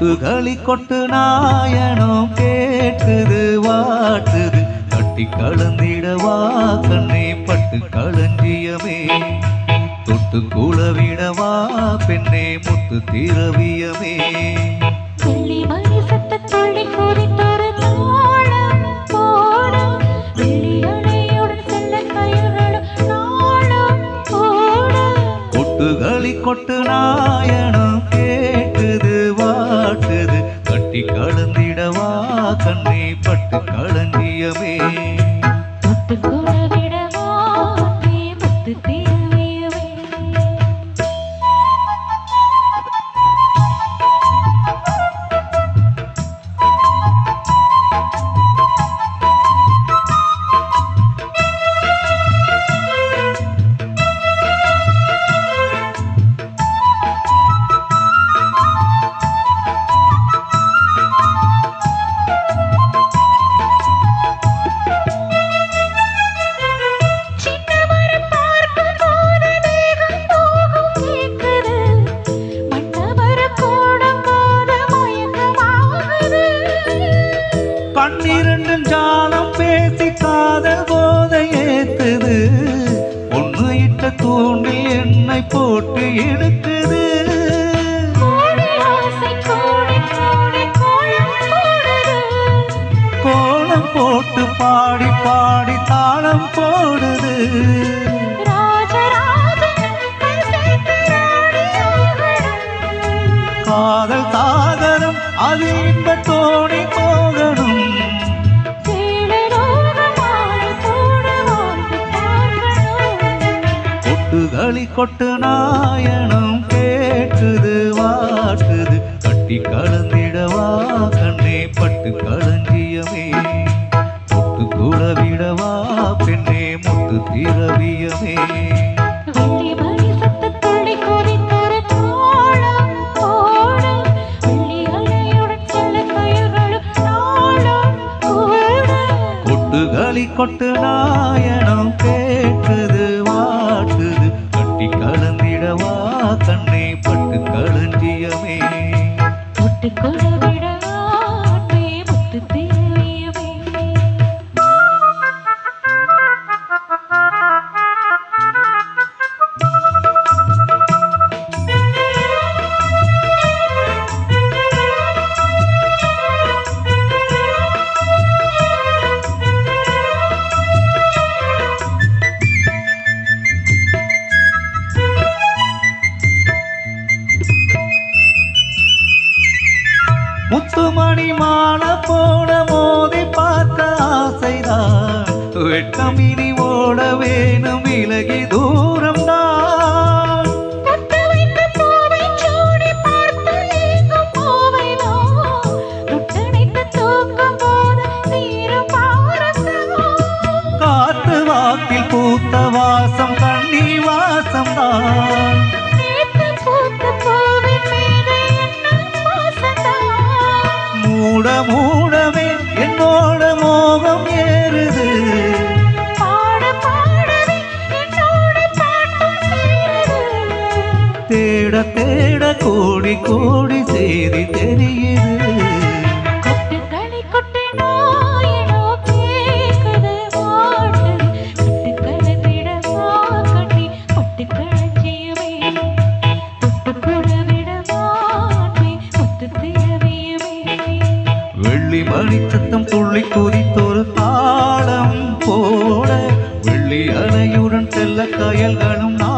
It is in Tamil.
கொட்டுகளி கொட்டு நாயனம் கேட்டுது வாட்டுது. கட்டி கலந்திடவா கண்ணே பட்டு களஞ்சியமே. தொட்டு குளவிடவா பெண்ணே முத்து திரவியமே. வெள்ளி மணி சத்தத்துள்ளி கட்டி கலந்திடவா? கண்ணை பட்டு களஞ்சியமே தோணி போகணும். கூட கொட்டுகளி கொட்டு நாயனம் கேட்டுது வாட்டுது. கட்டி கலந்திடவா கண்ணே பட்டு களஞ்சியமே. தொட்டு குளவிடவா பெண்ணே முத்து திரவியமே. களி கொட்டு நாயனம் கேட்டுது வாட்டுது. கட்டி கலந்திடவா கண்ணை பட்டு களஞ்சியமே. கொட்டு கொடுவிட முத்துமணி மாலை போட மோதி பார்க்க ஆசைதான். வெட்டம் இனி ஓட வேணும் விலகி தூரம் தான் காத்து வாக்கில் பூத்த வாசம் தண்ணி வாசம் தான் மூட மூடவே என்னோட மோகம் ஏறுது. தேட தேட கோடி கோடி செய்தி தெரியுது. வெள்ளி மணி சத்தம் துள்ளி குதித்தொரு தாளம் போட வெள்ளி அலையுடன் செல்ல கயல்களும் நான்